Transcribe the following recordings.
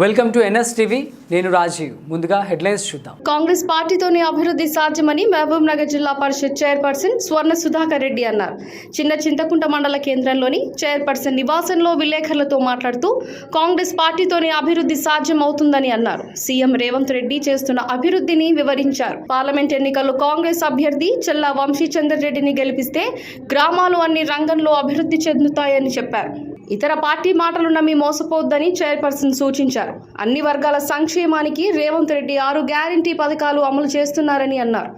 Welcome to NS TV నేను రాజీవ్. ముందుగా headlines చూద్దాం. కాంగ్రెస్ పార్టీతోనే అభివృద్ధి సాధ్యమని మహబూబ్ నగర్ జిల్లా పరిషత్ చైర్పర్సన్ స్వర్ణ సుధాకర్ రెడ్డి అన్నారు. చిన్న చింతకుంట మండల కేంద్రంలోని చైర్పర్సన్ నివాసంలో విలేకరులతో మాట్లాడుతూ కాంగ్రెస్ పార్టీతోనే అభివృద్ధి సాధ్యం అవుతుందని అన్నారు. సీఎం రేవంత్ రెడ్డి చేస్తున్న అభివృద్ధిని వివరించారు. పార్లమెంట్ ఎన్నికల్లో కాంగ్రెస్ అభ్యర్థి చెల్లా వంశీచందర్ రెడ్డిని గెలిపిస్తే గ్రామాలు అన్ని రంగంలో అభివృద్ధి చెందుతాయని చెప్పారు. ఇతర పార్టీ మాటలు నమ్మి మోసపోవద్దని చైర్పర్సన్ సూచించారు. అన్ని వర్గాల సంక్షేమానికి రేవంత్ రెడ్డి ఆరు గ్యారంటీ పథకాలు అమలు చేస్తున్నారని అన్నారు.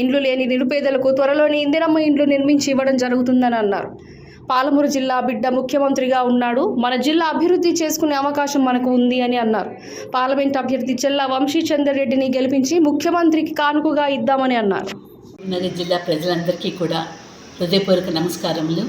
ఇండ్లు లేని నిరుపేదలకు త్వరలోనే ఇందిరమ్మ ఇండ్లు నిర్మించి ఇవ్వడం జరుగుతుందని అన్నారు. పాలమూరు జిల్లా బిడ్డ ముఖ్యమంత్రిగా ఉన్నాడు. మన జిల్లా అభివృద్ధి చేసుకునే అవకాశం మనకు ఉంది అని అన్నారు. పార్లమెంట్ అభ్యర్థి చెల్లా వంశీచందర్ రెడ్డిని గెలిపించి ముఖ్యమంత్రికి కానుకగా ఇద్దామని అన్నారు. జిల్లా ప్రజలందరికీ కూడా హృదయపూర్వక నమస్కారములు.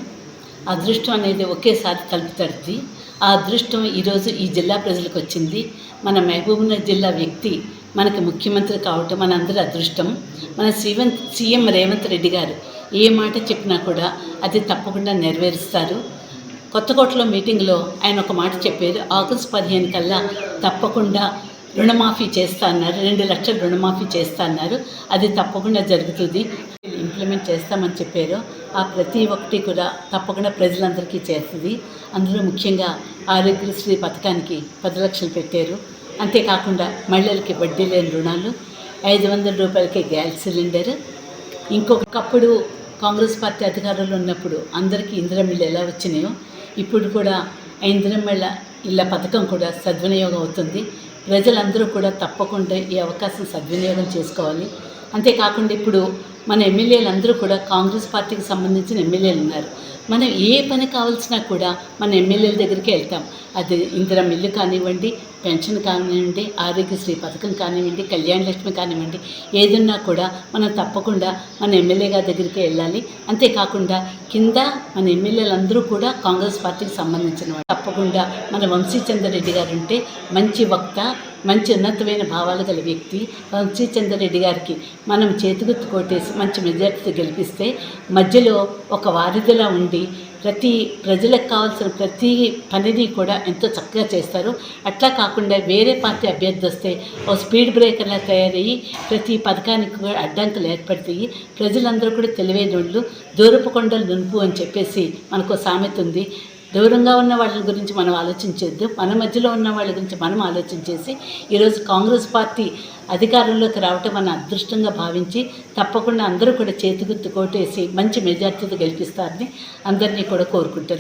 అదృష్టం అనేది ఒకేసారి కలుపుతడుతుంది ఆ అదృష్టం ఈరోజు ఈ జిల్లా ప్రజలకు వచ్చింది. మన మహబూబ్నగర్ జిల్లా వ్యక్తి మనకి ముఖ్యమంత్రి కావటం మనందరి అదృష్టం. మన శ్రీవంత్ సీఎం రేవంత్ రెడ్డి గారు ఏ మాట చెప్పినా కూడా అది తప్పకుండా నెరవేరుస్తారు. కొత్తకోటలో మీటింగ్లో ఆయన ఒక మాట చెప్పారు. ఆగస్టు పదిహేను కల్లా తప్పకుండా రుణమాఫీ చేస్తా అన్నారు. రెండు లక్షలు రుణమాఫీ చేస్తా అన్నారు. అది తప్పకుండా జరుగుతుంది. ఇంప్లిమెంట్ చేస్తామని చెప్పారు. ఆ ప్రతి ఒక్కటి కూడా తప్పకుండా ప్రజలందరికీ చేస్తుంది అందులో ముఖ్యంగా ఆరోగ్యశ్రీ పథకానికి పది లక్షలు పెట్టారు. అంతేకాకుండా మహిళలకి వడ్డీ లేని రుణాలు ఐదు వందల రూపాయలకి గ్యాస్ సిలిండర్. ఇంకొకప్పుడు కాంగ్రెస్ పార్టీ అధికారంలో ఉన్నప్పుడు అందరికీ ఇందిరమిళ్ళు ఎలా వచ్చినాయో ఇప్పుడు కూడా ఆ ఇందిరమిళ్ళ ఇళ్ళ పథకం కూడా సద్వినియోగం అవుతుంది. ప్రజలందరూ కూడా తప్పకుండా ఈ అవకాశం సద్వినియోగం చేసుకోవాలి. అంతేకాకుండా ఇప్పుడు మన ఎమ్మెల్యేలు అందరూ కూడా కాంగ్రెస్ పార్టీకి సంబంధించిన ఎమ్మెల్యేలు ఉన్నారు. మనం ఏ పని కావాల్సినా కూడా మన ఎమ్మెల్యేల దగ్గరికి వెళ్తాం. అది ఇందిరా మిల్లు కానివ్వండి పెన్షన్ కానివ్వండి ఆరోగ్యశ్రీ పథకం కానివ్వండి కళ్యాణ లక్ష్మి కానివ్వండి ఏదున్నా కూడా మనం తప్పకుండా మన ఎమ్మెల్యే గారి దగ్గరికి వెళ్ళాలి. అంతేకాకుండా కింద మన ఎమ్మెల్యేలందరూ కూడా కాంగ్రెస్ పార్టీకి సంబంధించిన వాళ్ళు తప్పకుండా మన వంశీచంద్ర రెడ్డి గారు ఉంటే మంచి వక్త మంచి ఉన్నతమైన భావాలు గల వ్యక్తి వంశీచంద్ర రెడ్డి గారికి మనం చేతిగుర్తు కొట్టేసి మంచి మెజార్టీతో గెలిపిస్తే మధ్యలో ఒక వారిధిలా ఉండి ప్రతి ప్రజలకు కావాల్సిన ప్రతి పనిని కూడా ఎంతో చక్కగా చేస్తారు. అట్లా కాకుండా వేరే పార్టీ అభ్యర్థి వస్తే ఓ స్పీడ్ బ్రేకర్లా తయారయ్యి ప్రతి పథకానికి కూడా అడ్డంకులు ఏర్పడతాయి. ప్రజలందరూ కూడా తెలివైన వాళ్ళు దూరపు కొండలు నునుపు అని చెప్పేసి మనకు సామెత ఉంది. దూరంగా ఉన్న వాళ్ళ గురించి మనం ఆలోచించద్దు. మన మధ్యలో ఉన్న వాళ్ళ గురించి మనం ఆలోచించేసి ఈరోజు కాంగ్రెస్ పార్టీ అధికారంలోకి రావటం మన అదృష్టంగా భావించి తప్పకుండా అందరూ కూడా చేతిగుత్తు కోటేసి మంచి మెజార్టీతో గెలిపిస్తారని అందరినీ కూడా కోరుకుంటున్నాను.